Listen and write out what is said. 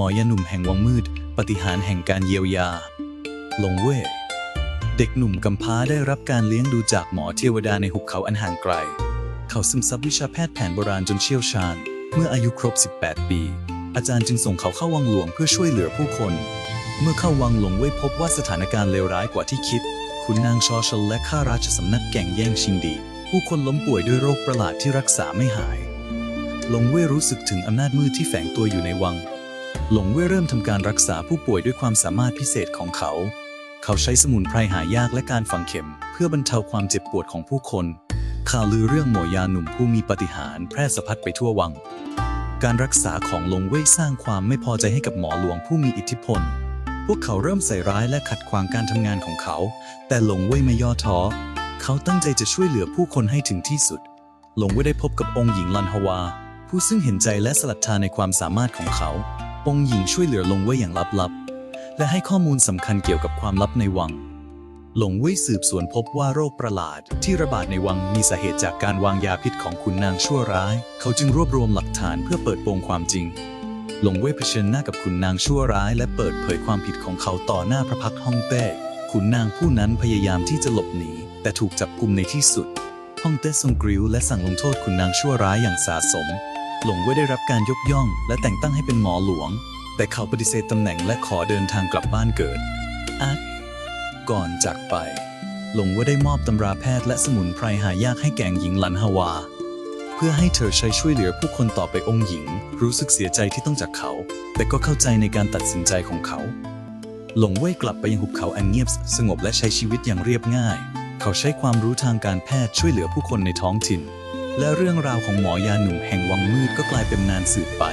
หมอยาหนุ่มแห่งวังมืด ปฏิหารแห่งการเยียวยา ลงเว่ยเด็กหนุ่มกำพร้าได้รับการเลี้ยงดูจากหมอเทวดาในหุบเขาอันห่างไกล เขาซึมซับวิชาแพทย์แผนโบราณจนเชี่ยวชาญ เมื่ออายุครบ 18 ปี อาจารย์จึงส่งเขาเข้าวังหลวงเพื่อช่วยเหลือผู้คน เมื่อเข้าวังหลงเว่ยพบว่าสถานการณ์เลวร้ายกว่าที่คิดขุนนางชอชลและข้าราชสำนักแก่งแย่งชิงดี ผู้คนล้มป่วยด้วยโรคประหลาดที่รักษาไม่หาย หลงเว่ยรู้สึกถึงอำนาจมืดที่แฝงตัวอยู่ในวัง หลงเว่ยเริ่มทำการรักษาผู้ป่วยด้วยความสามารถพิเศษของเขา เขาใช้สมุนไพรหายากและการฝังเข็ม เพื่อบรรเทาความเจ็บปวดของผู้คน ข่าวลือเรื่องหมอยาหนุ่มผู้มีปาฏิหาริย์แพร่สะพัดไปทั่ววัง การรักษาของหลงเว่ยสร้างความไม่พอใจให้กับหมอหลวงผู้มีอิทธิพล พวกเขาเริ่มใส่ร้ายและขัดขวางการทำงานของเขา แต่หลงเว่ยไม่ย่อท้อ เขาตั้งใจจะช่วยเหลือผู้คนให้ถึงที่สุด หลงเว่ยได้พบกับองค์หญิงลันฮวา ผู้ซึ่งเห็นใจและสลัดทาในความสามารถของเขา องค์หญิงช่วยเหลือหลงเว่ยอย่างลับๆ และให้ข้อมูลสำคัญเกี่ยวกับความลับในวัง หลงเว่ยสืบสวนพบว่าโรคประหลาดที่ระบาดในวังมีสาเหตุจากการวางยาพิษของขุนนางชั่วร้าย เขาจึงรวบรวมหลักฐานเพื่อเปิดโปงความจริง หลงเว่ยเผชิญหน้ากับขุนนางชั่วร้าย และเปิดเผยความผิดของเขาต่อหน้าพระพักฮ่องเต้ขุนนางผู้นั้นพยายามที่จะหลบหนี แต่ถูกจับกุมในที่สุดฮ่องเต้ทรงกริ้วและสั่งลงโทษขุนนางชั่วร้ายอย่างสาสม หลงเว่ยได้รับการยกย่อง และแต่งตั้งให้เป็นหมอหลวง แต่เขาปฏิเสธตำแหน่งและขอเดินทางกลับบ้านเกิดอาร์ตก่อนจากไป หลงเว่ยได้มอบตำราแพทย์และสมุนไพรหายากให้แก่งหญิงหลันฮวา เพื่อให้เธอใช้ช่วยเหลือผู้คนต่อไปองค์หญิง รู้สึกเสียใจที่ต้องจากเขา แต่ก็เข้าใจในการตัดสินใจของเขา หลงเว่ยกลับไปยังหุบเขาอันเงียบสงบและใช้ชีวิตอย่างเรียบง่าย เขาใช้ความรู้ทางการแพทย์ช่วยเหลือผู้คนในท้องถิ่น และเรื่องราวของหมอยาหนุ่มแห่งวังมืดก็กลายเป็นนานสืบไป